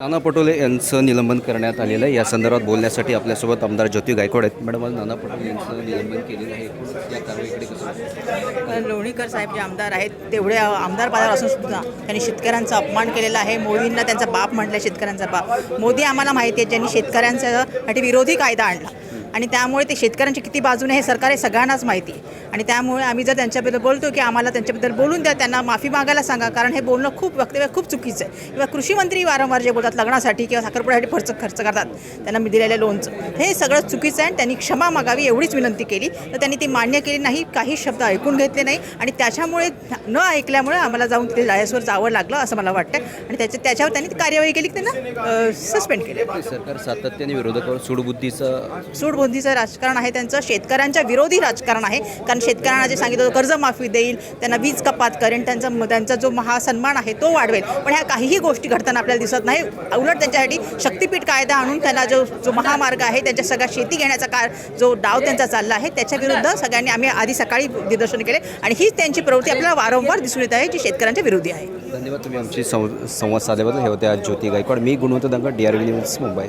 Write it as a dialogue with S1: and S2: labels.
S1: नाना पटोले यांचं निलंबन करण्यात आलेलं आहे. या संदर्भात बोलण्यासाठी आपल्यासोबत आमदार ज्योती गायकवाड आहेत. मॅडम नाना पटोले यांचं निलंबन केलेलं आहे. या कारवाईकडे कसं
S2: लोणीकर साहेब जे आमदार आहेत तेवढे आमदार पदावर असून सुद्धा त्यांनी शेतकऱ्यांचा अपमान केलेला आहे. मोदींना त्यांचा बाप म्हटलं शेतकऱ्यांचा बाप. मोदी आम्हाला माहिती आहे ज्यांनी शेतकऱ्यांसाठी विरोधी कायदा आणला. आणि त्यामुळे ते शेतकऱ्यांच्या किती बाजूने हे सरकार हे सगळ्यांनाच माहिती आहे. आणि त्यामुळे आम्ही जर त्यांच्याबद्दल बोलतो की आम्हाला त्यांच्याबद्दल बोलून द्या त्यांना माफी मागायला सांगा कारण हे बोलणं खूप वक्तव्य खूप चुकीचं आहे. किंवा कृषी मंत्री वारंवार जे बोलतात लग्नासाठी किंवा साखरपुड्यासाठी खर्च खर्च करतात त्यांना मी दिलेल्या लोनचं. हे सगळं चुकीचं आहे आणि त्यांनी क्षमा मागावी एवढीच विनंती केली. तर त्यांनी ती मान्य केली नाही काही शब्द ऐकून घेतले नाही आणि त्याच्यामुळे न ऐकल्यामुळे आम्हाला जाऊन तिथे डायसवर जावं लागलं असं मला वाटतं आणि त्याच्या त्याच्यावर त्यांनी ती कार्यवाही केली की त्यांना सस्पेंड केलं.
S1: ते सरकार सातत्याने विरोधकावर सूडबुद्धीचं
S2: सूडबुद्धीचं राजकारण आहे त्यांचं शेतकऱ्यांच्या विरोधी राजकारण आहे. कारण शेतकऱ्यांना जे सांगितलं होतं कर्जमाफी देईल त्यांना वीज कपात करेन त्यांचा त्यांचा जो महासन्मान आहे तो वाढवेल. पण ह्या काहीही गोष्टी घडताना आपल्याला दिसत नाही. उलट त्यांच्यासाठी शक्तीपीठ कायदा आणून त्यांना जो जो महामार्ग आहे त्यांच्या सगळ्या शेती घेण्याचा का जो डाव त्यांचा चालला आहे त्याच्या विरुद्ध सगळ्यांनी आम्ही आधी सकाळी निदर्शन केले. आणि हीच त्यांची प्रवृत्ती आपल्याला वारंवार दिसून येत आहे जी शेतकऱ्यांच्या विरोधी आहे.
S1: धन्यवाद तुम्ही आमची संवाद साधल्याबद्दल. हे होते आज ज्योती गायकवाड. मी Gunwant Dang D R V news Mumbai.